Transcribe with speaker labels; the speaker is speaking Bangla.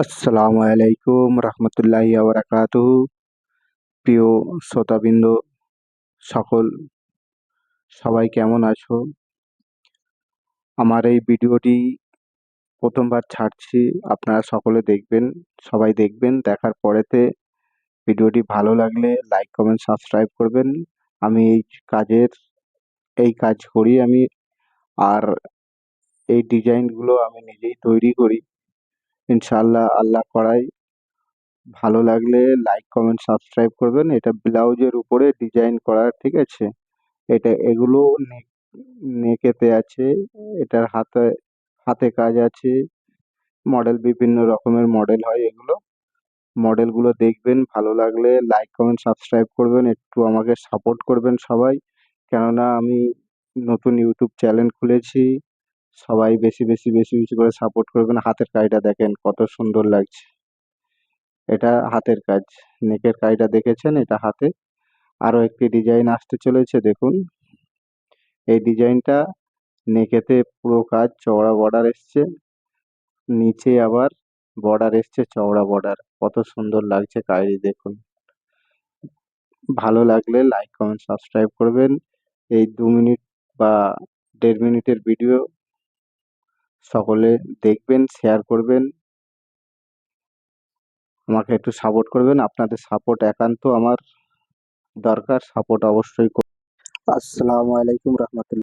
Speaker 1: আসসালামু আলাইকুম রহমতুল্লাহি বারাকাতুহু। প্রিয় শ্রোতাবৃন্দ, সকল, সবাই কেমন আছো? আমার এই ভিডিওটি প্রথমবার ছাড়ছি, আপনারা সকলে দেখবেন, সবাই দেখবেন, দেখার পরেতে ভিডিওটি ভালো লাগলে লাইক কমেন্ট সাবস্ক্রাইব করবেন। আমি এই কাজের, এই কাজ করি আমি, আর এই ডিজাইনগুলো আমি নিজেই তৈরি করি। ইনশাআল্লাহ আল্লাহ করাই। ভালো লাগলে লাইক কমেন্ট সাবস্ক্রাইব করবেন। এটা ব্লাউজের উপরে ডিজাইন করা, ঠিক আছে? এটা এগুলো নেক নেকেতে আছে, এটার হাতে হাতে কাজ আছে। মডেল বিভিন্ন রকমের মডেল হয় এগুলো। মডেলগুলো দেখবেন, ভালো লাগলে লাইক কমেন্ট সাবস্ক্রাইব করবেন, একটু আমাকে সাপোর্ট করবেন সবাই। কেননা আমি নতুন ইউটিউব চ্যানেল খুলেছি। সবাই বেশি বেশি বেশি বেশি করে সাপোর্ট করবেন। হাতের কাজটা দেখেন কত সুন্দর লাগছে। এটা হাতের কাজ। নেকের কাজটা দেখেছেন? এটা হাতে। আরও একটি ডিজাইন আসতে চলেছে, দেখুন। এই ডিজাইনটা নেকেতে পুরো কাজ চওড়া বর্ডার এসছে। নিচে আবার বর্ডার এসছে চওড়া বর্ডার কত সুন্দর লাগছে কাজটি দেখুন। ভালো লাগলে লাইক কমেন্ট সাবস্ক্রাইব করবেন। এই দু মিনিট বা দেড় মিনিটের ভিডিও সকলে দেখবেন শেয়ার করবেন। আমাকে একটু সাপোর্ট করবেন। আপনাদের সাপোর্ট একান্ত আমার দরকার। সাপোর্ট অবশ্যই আসসালামু আলাইকুম রহমতুল্লাহ।